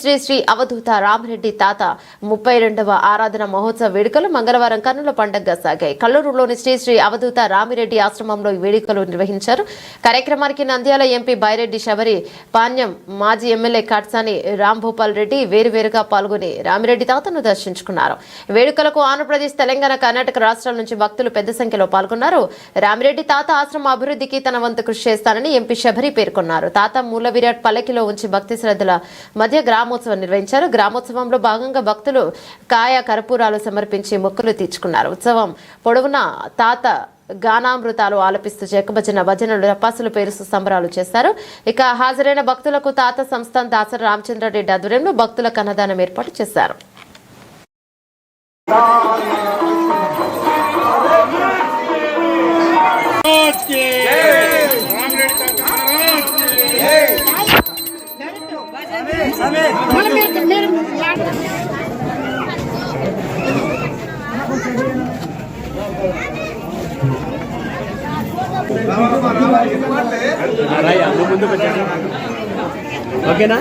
శ్రీ శ్రీ అవధూత రామరెడ్డి తాత ముప్పై రెండవ ఆరాధన మహోత్సవ వేడుకలు మంగళవారం కన్నుల పండుగగా సాగాయి. కల్లూరులోని శ్రీ శ్రీ అవధూత రామిరెడ్డి ఆశ్రమంలో ఈ వేడుకలు నిర్వహించారు. కార్యక్రమానికి నంద్యాల ఎంపీ బైరెడ్డి శబరి పాణ్యం మాజీ ఎమ్మెల్యే కాట్సాని రాంభూపాల్ రెడ్డి వేరువేరుగా పాల్గొని రామిరెడ్డి తాతను దర్శించుకున్నారు. వేడుకలకు ఆంధ్రప్రదేశ్ తెలంగాణ కర్ణాటక రాష్ట్రాల నుంచి భక్తులు పెద్ద సంఖ్యలో పాల్గొన్నారు. రామిరెడ్డి తాత ఆశ్రమ అభివృద్ధికి తన వంతు కృషి చేస్తానని ఎంపీ శబరి పేర్కొన్నారు. తాత మూల విరాట్ పల్లకిలో ఉంచి భక్తి శ్రద్ధల మధ్య గ్రామ గ్రామోత్సవం నిర్వహించారు గ్రామోత్సవంలో భాగంగా భక్తులు కాయ కర్పూరాలు సమర్పించి మొక్కులు తీర్చుకున్నారు ఉత్సవం పొడవునా తాత గానామృతాలు ఆలపిస్తూ జకభజన భజనలు రపాసులు పేరుస్తూ సంబరాలు చేశారు ఇక హాజరైన భక్తులకు తాత సంస్థాన్ దాసరి రామచంద్రారెడ్డి ఆధ్వర్యంలో భక్తులకు అన్నదానం ఏర్పాటు చేశారు రాయ్యా ఓకేనా?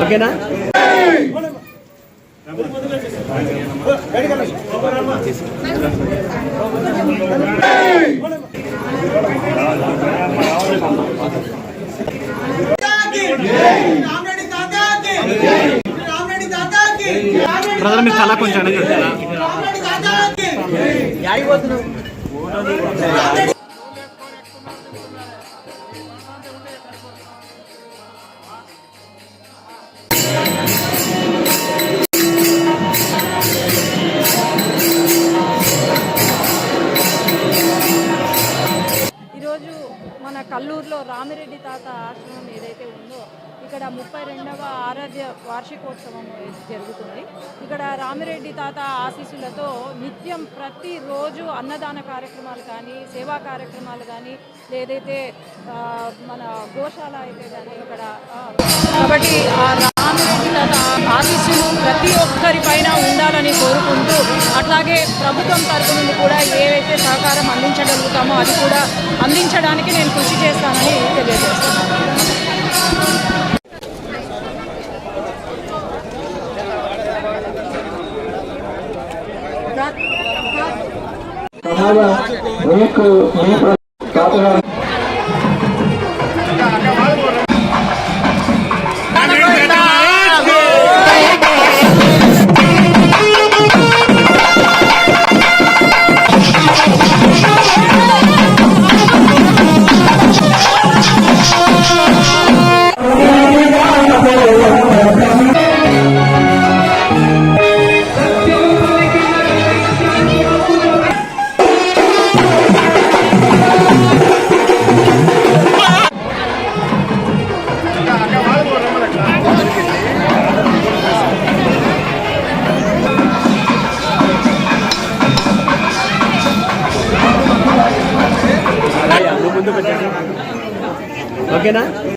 ఓకేనా రామరెడ్డి తాతాకి రామరెడ్డి తాతాకి బ్రదర్ మీరు తల కొంచెం రామిరెడ్డి తాత ఆశ్రమం ఏదైతే ఉందో ఇక్కడ ముప్పై రెండవ ఆరాధ్య వార్షికోత్సవం జరుగుతుంది. ఇక్కడ రామిరెడ్డి తాత ఆశీస్సులతో నిత్యం ప్రతిరోజు అన్నదాన కార్యక్రమాలు కానీ సేవా కార్యక్రమాలు కానీ లేదైతే మన గోశాల అయితే కానీ ఇక్కడ కాబట్టి పైన ఉండాలని కోరుకుంటూ అట్లాగే ప్రభుత్వం తరపు నుండి కూడా ఏవైతే సహకారం అందించగలుగుతామో అది కూడా అందించడానికి నేను కృషి చేస్తానని తెలియజేస్తున్నాను. మీకు página.